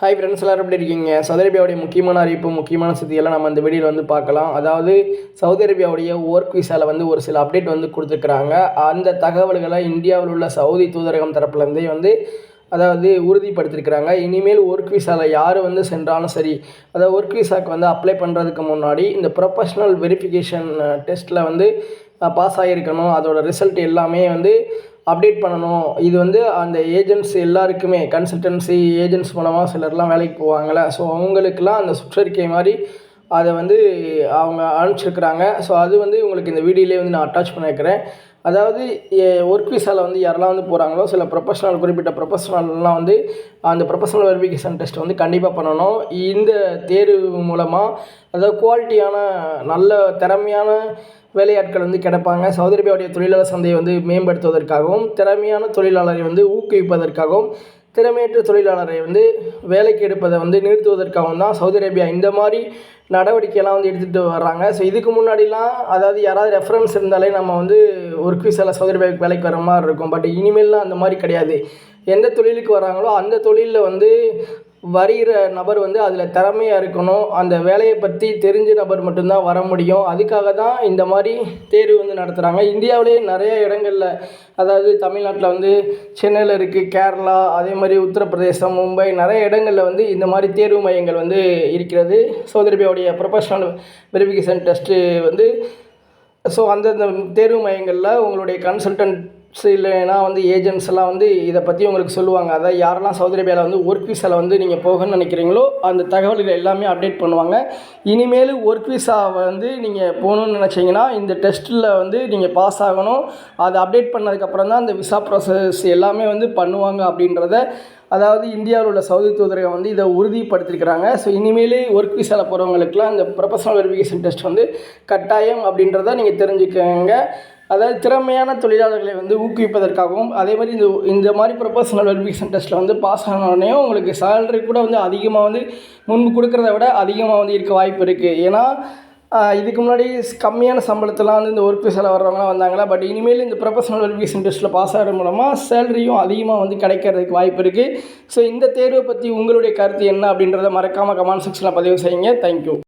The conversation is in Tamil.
ஹாய் ஃப்ரெண்ட்ஸ் எல்லாரும் எப்படி இருக்கீங்க? சவுதி அரேபியாவுடைய முக்கியமான அறிவிப்பு முக்கியமான செய்தியெல்லாம் நம்ம இந்த வீடியோவில் வந்து பார்க்கலாம். அதாவது சவுதி அரேபியாவுடைய ஒர்க் விசாவில் வந்து ஒரு சில அப்டேட் வந்து கொடுத்துருக்குறாங்க. அந்த தகவல்களை இந்தியாவில் உள்ள சவுதி தூதரகம் தரப்புலேருந்தே வந்து அதாவது உறுதிப்படுத்திருக்கிறாங்க. இனிமேல் ஒர்க் விசாவில் யார் வந்து சென்றாலும் சரி அதாவது ஒர்க் விசாவுக்கு வந்து அப்ளை பண்ணுறதுக்கு முன்னாடி இந்த ப்ரொஃபஷ்னல் வெரிஃபிகேஷன் டெஸ்ட்டில் வந்து பாஸ் ஆகியிருக்கணும் அதோட ரிசல்ட் எல்லாமே வந்து அப்டேட் பண்ணணும். இது வந்து அந்த ஏஜென்ட்ஸ் எல்லாருக்குமே கன்சல்டன்சி ஏஜென்ட்ஸ் மூலமாக சிலர்லாம் வேலைக்கு போவாங்கள்ல ஸோ அவங்களுக்கெல்லாம் அந்த சுற்றறிக்கை மாதிரி அதை வந்து அவங்க அனுப்பிச்சிருக்கிறாங்க. ஸோ அது வந்து உங்களுக்கு இந்த வீடியோலேயே வந்து நான் அட்டாச் பண்ணியிருக்கிறேன் அதாவது ஒர்க் விசாவில் வந்து யாரெல்லாம் வந்து போகிறாங்களோ சில ப்ரொஃபஷனல் குறிப்பிட்ட ப்ரொஃபஷனல்லாம் வந்து அந்த ப்ரொஃபஷனல் வெரிஃபிகேஷன் டெஸ்ட் வந்து கண்டிப்பாக பண்ணணும். இந்த தேர்வு மூலமாக அதாவது குவாலிட்டியான நல்ல திறமையான வேலையாட்கள் வந்து கிடைப்பாங்க. சவுதி அரேபியாவுடைய தொழிலாளர் சந்தையை வந்து மேம்படுத்துவதற்காகவும் திறமையான தொழிலாளரை வந்து ஊக்குவிப்பதற்காகவும் திறமையற்ற தொழிலாளரை வந்து வேலைக்கு எடுப்பதை வந்து நிறுத்துவதற்காகவும் தான் சவுதி அரேபியா இந்த மாதிரி நடவடிக்கையெல்லாம் வந்து எடுத்துகிட்டு வர்றாங்க. ஸோ இதுக்கு முன்னாடிலாம் அதாவது யாராவது ரெஃபரன்ஸ் இருந்தாலே நம்ம வந்து ஒரு குவிஸில் சவுதி அரேபியாவுக்கு வேலைக்கு வர மாதிரி இருக்கும். பட் இனிமேல்லாம் அந்த மாதிரி கிடையாது. எந்த தொழிலுக்கு வராங்களோ அந்த தொழிலில் வந்து வரைகிற நபர் வந்து அதில் திறமையாக இருக்கணும். அந்த வேலையை பற்றி தெரிஞ்ச நபர் மட்டும்தான் வர முடியும். அதுக்காக தான் இந்த மாதிரி தேர்வு வந்து நடத்துகிறாங்க இந்தியாவிலே நிறைய இடங்களில் அதாவது தமிழ்நாட்டில் வந்து சென்னையில் இருக்குது கேரளா அதே மாதிரி உத்தரப்பிரதேசம் மும்பை நிறைய இடங்களில் வந்து இந்த மாதிரி தேர்வு மையங்கள் வந்து இருக்கிறது. சவுதி ப்ரொஃபஷனல் வெரிஃபிகேஷன் டெஸ்ட்டு வந்து ஸோ அந்தந்த தேர்வு மையங்களில் உங்களுடைய கன்சல்டன்ட் இல்லைன்னா வந்து ஏஜென்ட்ஸ் எல்லாம் வந்து இதை பற்றி உங்களுக்கு சொல்லுவாங்க. அதாவது யாரெல்லாம் சவுதி அரேபியாவில் வந்து ஒர்க் விசாவில் வந்து நீங்கள் போகணும்னு நினைக்கிறீங்களோ அந்த தகவல்கள் எல்லாமே அப்டேட் பண்ணுவாங்க. இனிமேல் ஒர்க் விசாவை வந்து நீங்கள் போகணுன்னு நினச்சிங்கன்னா இந்த டெஸ்ட்டில் வந்து நீங்கள் பாஸ் ஆகணும். அதை அப்டேட் பண்ணதுக்கப்புறம் தான் அந்த விசா ப்ராசஸ் எல்லாமே வந்து பண்ணுவாங்க அப்படின்றத அதாவது இந்தியாவில் உள்ள சவுதி தூதரகம் வந்து இதை உறுதிப்படுத்திருக்கிறாங்க. ஸோ இனிமேலே ஒர்க் விசாவில் போகிறவங்களுக்குலாம் இந்த ப்ரொஃபஷனல் வெரிஃபிகேஷன் டெஸ்ட் வந்து கட்டாயம் அப்படின்றத நீங்கள் தெரிஞ்சுக்கோங்க. அதாவது திறமையான தொழிலாளர்களை வந்து ஊக்குவிப்பதற்காகவும் அதே மாதிரி இந்த இந்த மாதிரி ப்ரொஃபஷனல் வெரிஃபிகேஷன் டெஸ்ட்டில் வந்து பாஸ் ஆனோடனே உங்களுக்கு சேலரி கூட வந்து அதிகமாக வந்து முன்பு கொடுக்குறத விட அதிகமாக வந்து இருக்க வாய்ப்பு இருக்குது ஏன்னா இதுக்கு முன்னாடி கம்மியான சம்பளத்தெல்லாம் வந்து இந்த ஒர்க் விசாவில் வர்றவங்களாம் வந்தாங்களா பட் இனிமேல் இந்த ப்ரொஃபஷனல் வெரிஃபிகேஷன் டெஸ்ட்டில் பாஸ் ஆகிற மூலமாக சேலரியும் அதிகமாக வந்து கிடைக்கிறதுக்கு வாய்ப்பு இருக்குது ஸோ இந்த தேர்வை பற்றி உங்களுடைய கருத்து என்ன அப்படின்றத மறக்காமல் கமெண்ட் செக்ஷனில் பதிவு செய்யுங்க. தேங்க்யூ